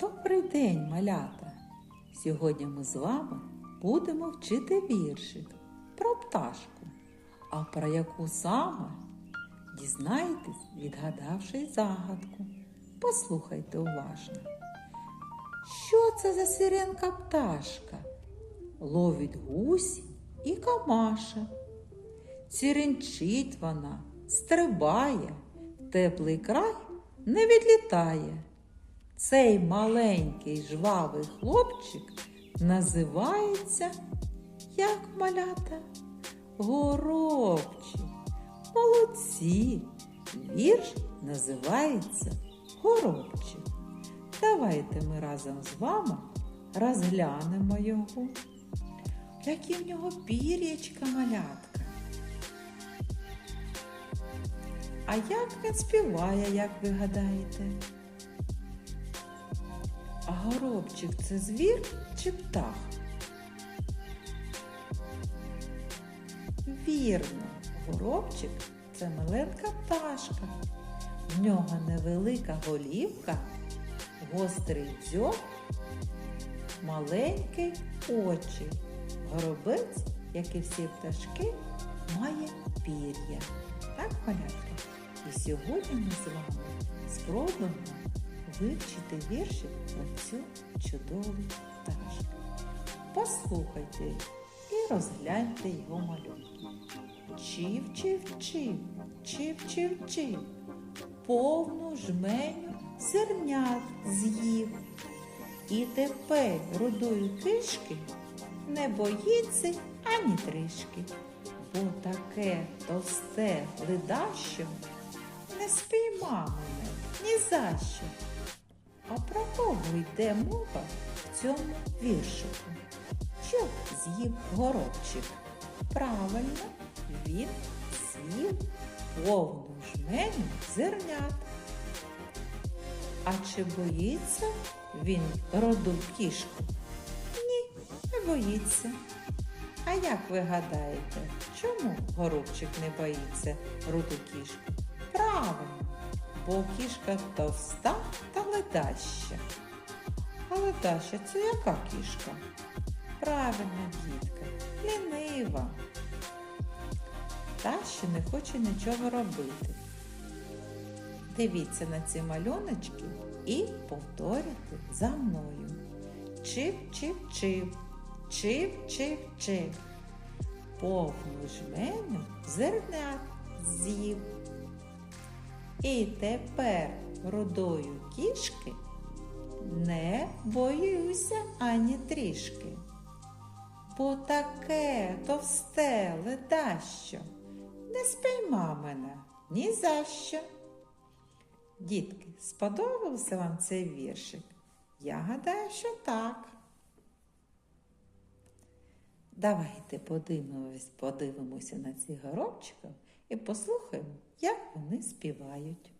Добрий день, малята! Сьогодні ми з вами будемо вчити віршик про пташку. А про яку саме дізнаєтесь, відгадавши загадку. Послухайте уважно. Що це за сиренка пташка? Ловить гусі і камаша. Ціринчить вона, стрибає, в теплий край не відлітає. Цей маленький жвавий хлопчик називається як малята горобчик. Молодці. Вірш називається Горобчик. Давайте ми разом з вами розглянемо його. Які в нього пір'ячка малятка. А як він співає, як ви гадаєте? А горобчик це звір чи птах? Вірно, горобчик це маленька пташка. В нього невелика голівка, гострий дзьоб, маленькі очі. Горобець, як і всі пташки, має пір'я. Так, малятка? І сьогодні ми з вами спробуємо вивчити вірші про цю чудову пташку. Послухайте і розгляньте його малюнки. Чив, чив, чив, чив, чив, чив, повну жменю зернят з'їв. І тепер рудою кишки не боїться ані трішки, бо таке товсте ледащо не спійма мене ні за що. А йде мова в цьому віршику? Що з'їв горобчик? Правильно, він з'їв повну жменю зернят. А чи боїться він роду кішку? Ні, не боїться. А як ви гадаєте, чому горобчик не боїться роду кішку? Правильно, бо кішка товста та ледаща. А ледаща це яка кішка? Правильно, дітка, лінива. Що не хоче нічого робити. Дивіться на ці малюночки і повторюйте за мною. Чив, чив. Повну жменю зернят з'їв. І тепер рудою кішки не боюся ані трішки. Бо таке товсте ледащо не спійма мене ні за що. Дітки, сподобався вам цей віршик? Я гадаю, що так. Давайте подивимось, подивимося на цих горобчиків і послухаємо, як вони співають.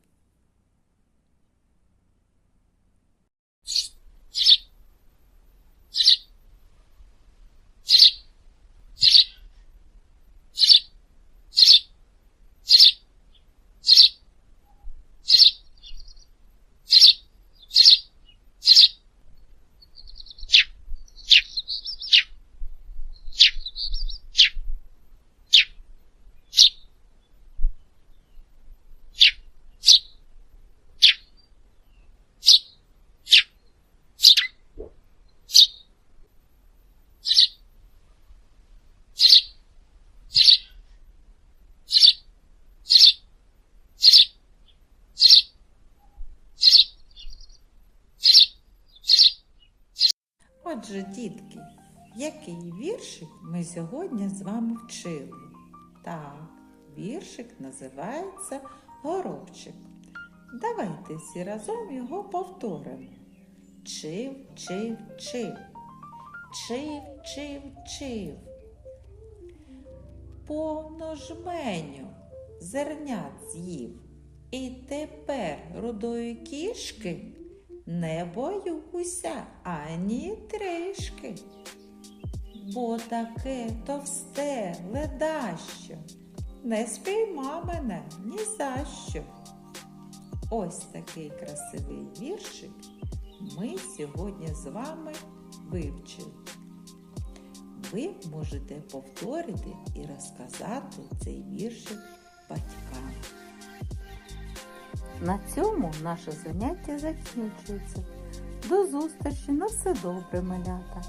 Отже, дітки, який віршик ми сьогодні з вами вчили? Так, віршик називається Горобчик. Давайте всі разом його повторимо. Чив, чив, чив. Чив, чив, чив. Повну жменю зернят з'їв. І тепер рудої кішки не боюся ані трішки. Бо таке товсте ледащо не спійма мене ні за що. Ось такий красивий віршик ми сьогодні з вами вивчили. Ви можете повторити і розказати цей віршик На цьому наше заняття закінчується. До зустрічі на все добре, малята!